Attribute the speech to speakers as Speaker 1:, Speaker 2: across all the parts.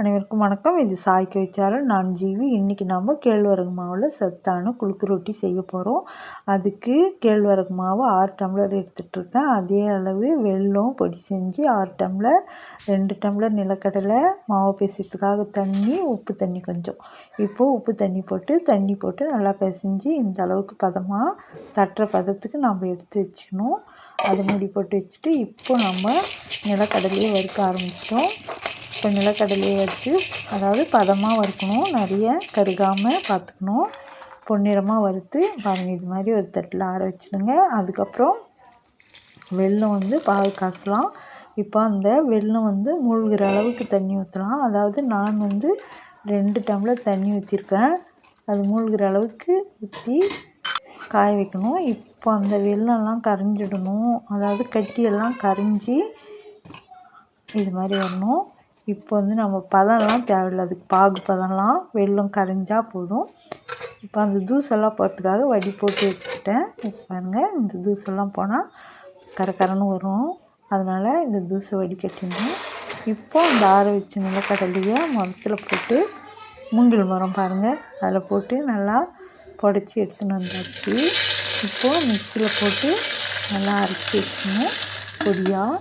Speaker 1: அனைவருக்கும் வணக்கம். இது சாய்க்கு வச்சாரல் நான் ஜீவி. இன்றைக்கி நாம் கேழ்வரகு மாவில் சத்தான குளுக்கு ரொட்டி செய்ய போகிறோம் அதுக்கு கேழ்வரகு மாவு ஆறு டம்ளர் எடுத்துகிட்ருக்கேன் அதே அளவு வெள்ளம் பொடி செஞ்சு ஆறு டம்ளர் ரெண்டு டம்ளர் நிலக்கடலை மாவு பேசுறதுக்காக தண்ணி உப்பு தண்ணி கொஞ்சம். இப்போது உப்பு தண்ணி போட்டு தண்ணி போட்டு நல்லா பிசைஞ்சு இந்த அளவுக்கு பதமாக தட்டுற பதத்துக்கு நம்ம எடுத்து வச்சுக்கணும். அதை மூடி போட்டு வச்சுட்டு இப்போ நம்ம நிலக்கடலையை வறுக்க ஆரம்பிச்சிட்டோம். இப்போ நிலக்கடலையை எடுத்து அதாவது பதமாக வறுக்கணும் நிறைய கருகாமல் பார்த்துக்கணும். பொன்னிறமாக வறுத்து பாருங்கள் இது மாதிரி ஒரு தட்டில் ஆற வச்சுடுங்க. அதுக்கப்புறம் வெல்லம் வந்து பால் காசலாம் இப்போ அந்த வெள்ளம் வந்து மூழ்கிற அளவுக்கு தண்ணி ஊற்றலாம் அதாவது நான் வந்து ரெண்டு டம்ளர் தண்ணி ஊற்றிருக்கேன் அது மூழ்கிற அளவுக்கு ஊற்றி காய வைக்கணும். இப்போ அந்த வெள்ளம்லாம் கரைஞ்சிடணும். அதாவது கட்டியெல்லாம் கரைஞ்சி இது மாதிரி வரணும். இப்போ வந்து நம்ம பதம்லாம் தேவையில்ல. அதுக்கு பாகு பதம்லாம் வெள்ளம் கரைஞ்சால் போதும். இப்போ அந்த தூசெல்லாம் போகிறதுக்காக வடி போட்டு வச்சுக்கிட்டேன். இப்போ பாருங்கள் இந்த தூசெல்லாம் போனால் கரக்கரன்னு வரும். அதனால் இந்த தூசை வடிகட்டிடணும் இப்போ அந்த ஆற வச்ச நிலக்கடலையை மரத்தில் போட்டு மூங்கில் மரம் பாருங்கள் அதில் போட்டு நல்லா புடச்சி எடுத்துன்னு வந்தாச்சு. இப்போது மிக்சியில் போட்டு நல்லா அரைச்சி வச்சுக்கணும். பொடியாக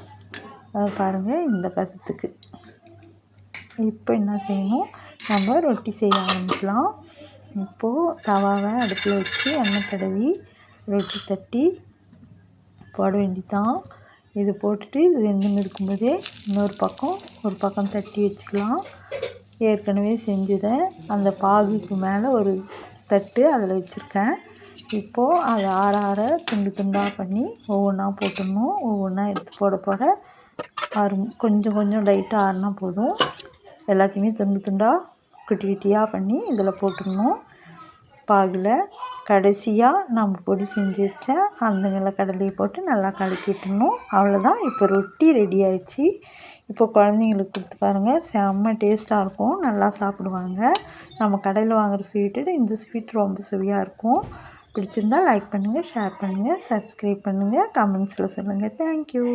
Speaker 1: அதை பாருங்கள் இந்த பதத்துக்கு. இப்போ என்ன செய்யணும்? நம்ம ரொட்டி செய்ய ஆரம்பிக்கலாம். இப்போது தவாவை அடுப்பில் வச்சு எண்ணெய் தடவி ரொட்டி தட்டி போட வேண்டிதான் இது போட்டுட்டு இது வெந்துன்னு இருக்கும்போதே இன்னொரு பக்கம் ஒரு பக்கம் தட்டி வச்சுக்கலாம். ஏற்கனவே செஞ்சதை அந்த பாகுக்கு மேலே ஒரு தட்டு அதில் வச்சுருக்கேன். இப்போது அதை ஆற ஆற துண்டு துண்டாக பண்ணி ஒவ்வொன்றா போட்டுடணும். ஒவ்வொன்றா எடுத்து போட போட ஆறும் கொஞ்சம் கொஞ்சம் லைட்டாக ஆறுனா போதும். எல்லாத்தையுமே துண்டு துண்டாக குட்டி குட்டியாக பண்ணி இதில் போட்டுடணும். பாகில் கடைசியாக நம்ம பொடி செஞ்சு வச்ச அந்த நிலக்கடலையை போட்டு நல்லா கலக்கிட்டுணும் அவ்வளோதான் இப்போ ரொட்டி ரெடி ஆயிடுச்சு. இப்போ குழந்தைங்களுக்கு கொடுத்து பாருங்கள் செம்ம டேஸ்ட்டாக இருக்கும். நல்லா சாப்பிடுவாங்க. நம்ம கடையில் வாங்குகிற ஸ்வீட்டு இந்த ஸ்வீட் ரொம்ப சுவையாக இருக்கும். பிடிச்சிருந்தால் லைக் பண்ணுங்கள் ஷேர் பண்ணுங்கள் சப்ஸ்கிரைப் பண்ணுங்கள் கமெண்ட்ஸில் சொல்லுங்கள் தேங்க்யூ